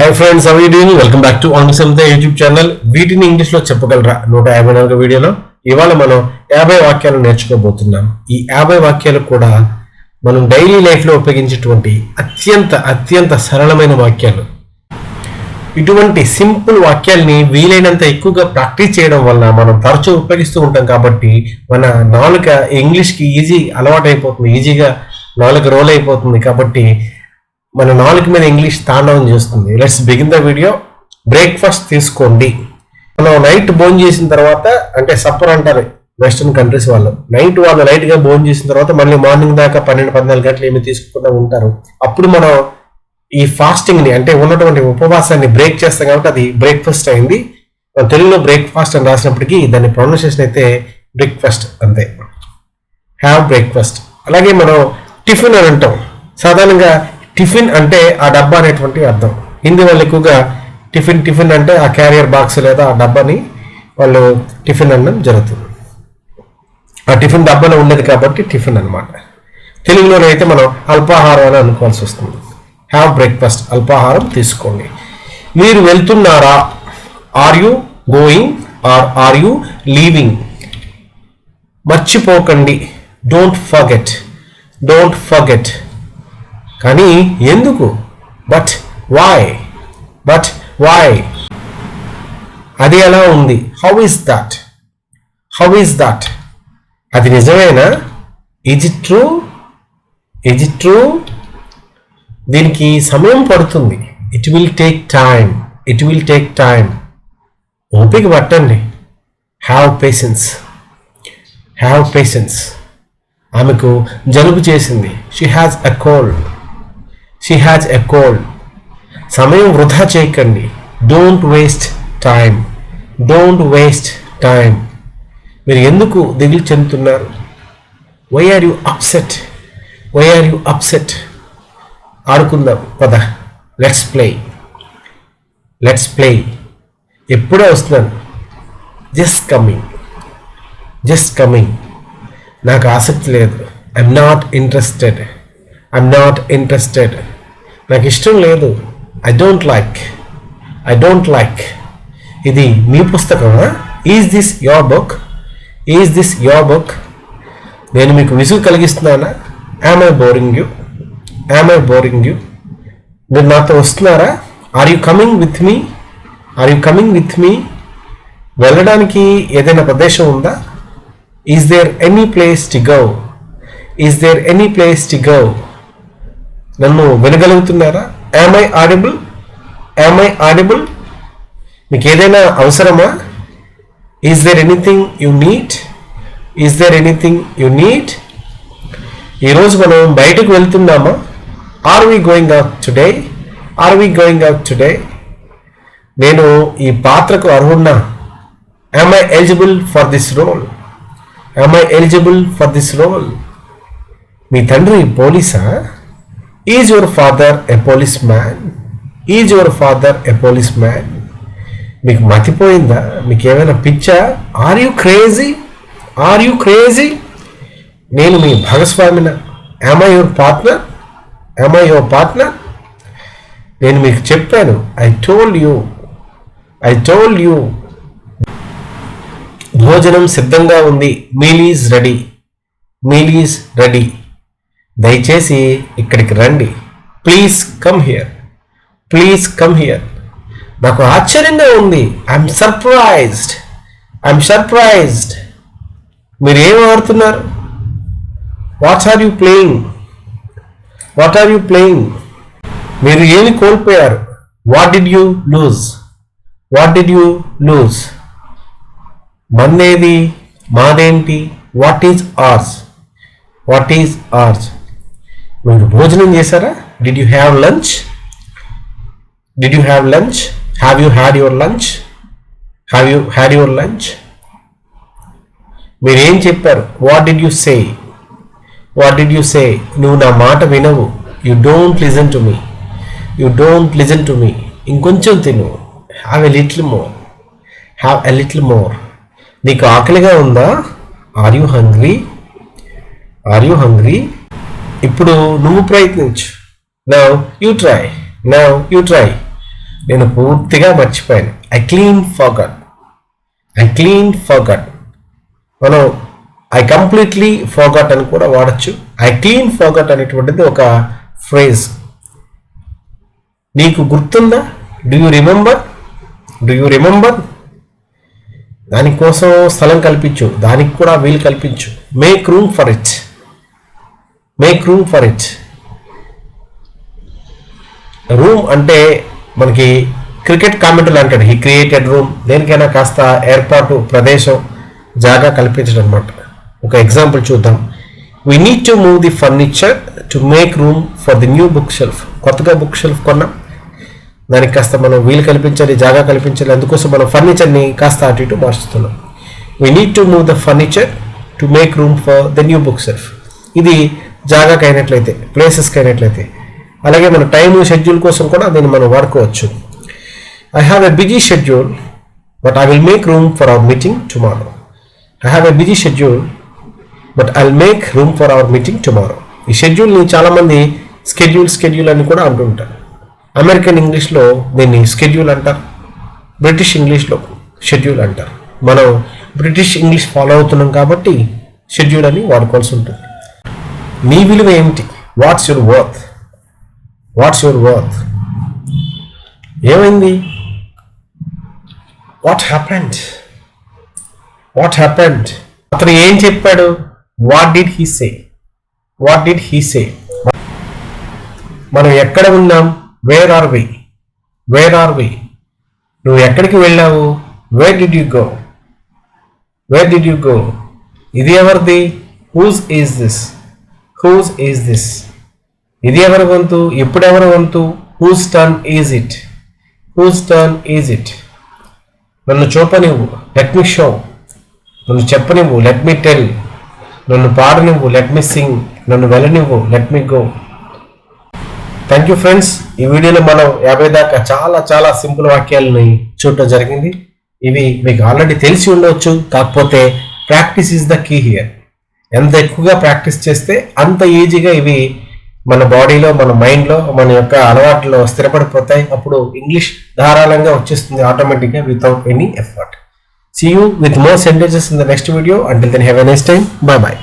High friends అవి you doing welcome back to on Santhe YouTube channel వీటిని ఇంగ్లీష్లో చెప్పగలరా? నూట యాభై నాలుగు వీడియోలో ఇవాళ మనం యాభై వాక్యాలు నేర్చుకోబోతున్నాం. ఈ యాభై వాక్యాలు కూడా మనం డైలీ లైఫ్లో ఉపయోగించేటువంటి అత్యంత అత్యంత సరళమైన వాక్యాలు. ఇటువంటి సింపుల్ వాక్యాల్ని వీలైనంత ఎక్కువగా ప్రాక్టీస్ చేయడం వల్ల మనం తరచూ ఉపయోగిస్తూ ఉంటాం కాబట్టి మన నాలుక ఇంగ్లీష్కి ఈజీ అలవాటు అయిపోతుంది ఈజీగా నాలుక రోల్ అయిపోతుంది కాబట్టి మన నాలుగు మీద ఇంగ్లీష్ తాండవం చేస్తుంది. Let's begin the video breakfast తీసుకోండి. మనం నైట్ భోజనం చేసిన తర్వాత అంటే సప్పర్ అంటారు వెస్ట్రన్ కంట్రీస్ వాళ్ళు. నైట్ వాళ్ళు లైట్గా భోజనం చేసిన తర్వాత మళ్ళీ మార్నింగ్ దాకా పన్నెండు పద్నాలుగు గంటలు ఏమి తీసుకోకుండా ఉంటారు. అప్పుడు మనం ఈ ఫాస్టింగ్ని అంటే ఉన్నటువంటి ఉపవాసాన్ని బ్రేక్ చేస్తాం కాబట్టి అది బ్రేక్ఫాస్ట్ అయింది. మనం తెలుగులో బ్రేక్ఫాస్ట్ అని రాసినప్పటికీ దాని ప్రొనౌన్సియేషన్ అయితే బ్రేక్ఫాస్ట్ అంతే. హ్యావ్ బ్రేక్ఫాస్ట్ అలాగే మనం టిఫిన్ అని అంటాం. సాధారణంగా టిఫిన్ అంటే ఆ డబ్బా అనేటువంటి అర్థం. హిందీ వాళ్ళు ఎక్కువగా టిఫిన్ టిఫిన్ అంటే ఆ క్యారియర్ బాక్స్ లేదా ఆ డబ్బాని వాళ్ళు టిఫిన్ అనడం జరుగుతుంది. ఆ టిఫిన్ డబ్బాలో ఉండేది కాబట్టి టిఫిన్ అన్నమాట. తెలుగులోనైతే మనం అల్పాహారం అని అనుకోవాల్సి వస్తుంది. హ్యావ్ బ్రేక్ఫాస్ట్ అల్పాహారం తీసుకోండి. మీరు వెళ్తున్నారా? Are you going are are you leaving మర్చిపోకండి. డోంట్ ఫర్గెట్ డోంట్ ఫర్గెట్ కానీ ఎందుకు? బట్ వాయ్ బట్ వాయ్ అది ఎలా ఉంది? How is that how is that అది నిజమేనా? Is it true is it true దీనికి సమయం పడుతుంది. It will take time it will take time ఓపిక పట్టండి. హ్యావ్ పేషెన్స్ హ్యావ్ పేషెన్స్ ఆమెకు జలుబు చేసింది. She has a cold she has a cold సమయం వృధా చేయకండి. Don't waste time don't waste time మీరు ఎందుకు దిగులు చెందుతున్నారు? Why are you upset why are you upset ఆడుకుందాం. పద. లెట్స్ ప్లే లెట్స్ ప్లే ఎప్పుడే వస్తున్నాను? జస్ట్ కమింగ్ జస్ట్ కమింగ్ నాకు ఆసక్తి లేదు. I'm not interested I'm not interested నాకు ఇష్టం లేదు. I don't like I don't like ఇది మీ పుస్తకమా? Is this your book is this your book నేను మీకు విసుగు కలిగిస్తున్నానా? Am I boring you am I boring you మీరు నాతో వస్తున్నారా? Are you coming with me are you coming with me వెళ్ళడానికి ఏదైనా ప్రదేశం ఉందా? Is there any place to go is there any place to go నన్ను వినగలుగుతున్నారా? Am I audible am I audible మీకు ఏదైనా అవసరమా? Is there anything you need is there anything you need ఈరోజు మనం బయటకు వెళ్తున్నామా? Are we going out today are we going out today నేను ఈ పాత్రకు అర్హున్నా am I eligible for this role am I eligible for this role మీ తండ్రి పోలీసా? Is your father a policeman is your father a policeman మీకు మతిపోయిందా? మీకు ఏమైనా పిచ్చా? Are you crazy are you crazy నేను మీ భాగస్వామిన? Am I your partner am I your partner నేను మీకు చెప్పాను. I told you I told you భోజనం సిద్ధంగా ఉంది. Meal is ready meal is ready దయచేసి ఇక్కడికి రండి. Please come here please come here నాకు ఆశ్చర్యంగా ఉంది. ఐఎమ్ సర్ప్రైజ్డ్ ఐఎమ్ సర్ప్రైజ్డ్ మీరు ఏం ఆడుతున్నారు? What are you playing what are you playing మీరు ఏమి కోల్పోయారు? What did you lose what did you lose మందేది మాదేంటి? What is ours what is ours మీరు భోజనం చేశారా? Did you have lunch did you have lunch have you had your lunch have you had your lunch మీరేం చెప్పారు? What did you say what did you say నువ్వు నా మాట వినవు. You don't listen to me you don't listen to me ఇంకొంచెం తిను. Have a little more have a little more నీకు ఆకలిగా ఉందా? Are you hungry are you hungry ఇప్పుడు నువ్వు ప్రయత్నించు. Now you try now you try నేను పూర్తిగా మర్చిపోయాను. I clean forgot I clean forgot మనం ఐ కంప్లీట్లీ ఫోగట్ అని కూడా వాడచ్చు. ఐ క్లీన్ ఫర్గట్ అనేటువంటిది ఒక ఫ్రేజ్ నీకు గుర్తుందా? Do you remember do you remember దానికోసం స్థలం కల్పించు. దానికి కూడా వీలు కల్పించు. Make room for it make room for it room అంటే మనకి క్రికెట్ కామెంట్లు అంటాడు హీ క్రియేటెడ్ రూమ్ దేనికైనా కాస్త ఏర్పాటు ప్రదేశం జాగా కల్పించడం అనమాట ఒక ఎగ్జాంపుల్ చూద్దాం. We need to move the furniture to make room for the new bookshelf కొత్తగా బుక్ షెల్ఫ్ కొన్నాం. దానికి కాస్త మనం వీలు కల్పించాలి జాగా కల్పించాలి. అందుకోసం మనం ఫర్నిచర్ని కాస్త అటు ఇటు మార్చుతున్నాం. We need to move the furniture to make room for the new bookshelf ఇది జాగాకి అయినట్లయితే ప్లేసెస్కి అయినట్లయితే అలాగే మన టైం షెడ్యూల్ కోసం కూడా దీన్ని మనం వాడుకోవచ్చు. I have a busy schedule but I will make room for our meeting tomorrow I have a busy schedule but I make room for our meeting tomorrow ఈ షెడ్యూల్ని చాలామంది స్కెడ్యూల్ స్కెడ్యూల్ అని కూడా అంటుంటారు అమెరికన్ ఇంగ్లీష్లో దీన్ని స్కెడ్యూల్ అంటారు. British ఇంగ్లీష్లో షెడ్యూల్ అంటారు. మనం బ్రిటిష్ ఇంగ్లీష్ ఫాలో అవుతున్నాం కాబట్టి షెడ్యూల్ అని వాడుకోవాల్సి ఉంటుంది. నీ విలువ ఏమిటి? What's your worth what's your worth ఏమైంది? వాట్ హ్యాపెండ్ వాట్ హ్యాపెండ్ అతను ఏం చెప్పాడు? What did he say what did he say మనం ఎక్కడ ఉన్నాం? Where are we where are we నువ్వు ఎక్కడికి వెళ్ళావు? Where did you go where did you go ఇది ఎవరిది? Whose is this whose is this ఇది ఎవరి వంతు? ఎప్పుడెవరి వంతు? Whose turn is it whose turn is it నన్ను చూపనివ్వు. లెట్ మీ షో నన్ను చెప్పనివ్వు. లెట్ మీ టెల్ నన్ను పాడనివ్వు. లెట్ మీ సింగ్ నన్ను వెళ్ళనివ్వు let me go thank you friends ఈ వీడియోలో మనం యాభై దాకా చాలా చాలా సింపుల్ వాక్యాలని చూడటం జరిగింది. ఇవి మీకు ఆల్రెడీ తెలిసి ఉండవచ్చు. కాకపోతే practice is the key here ఎంత ఎక్కువగా ప్రాక్టీస్ చేస్తే అంత ఈజీగా ఇవి మన బాడీలో మన మైండ్లో మన యొక్క అలవాట్లో స్థిరపడిపోతాయి. అప్పుడు ఇంగ్లీష్ ధారాళంగా వచ్చేస్తుంది ఆటోమేటిక్గా without any effort see you with more sentences in the next video until then have a next time bye bye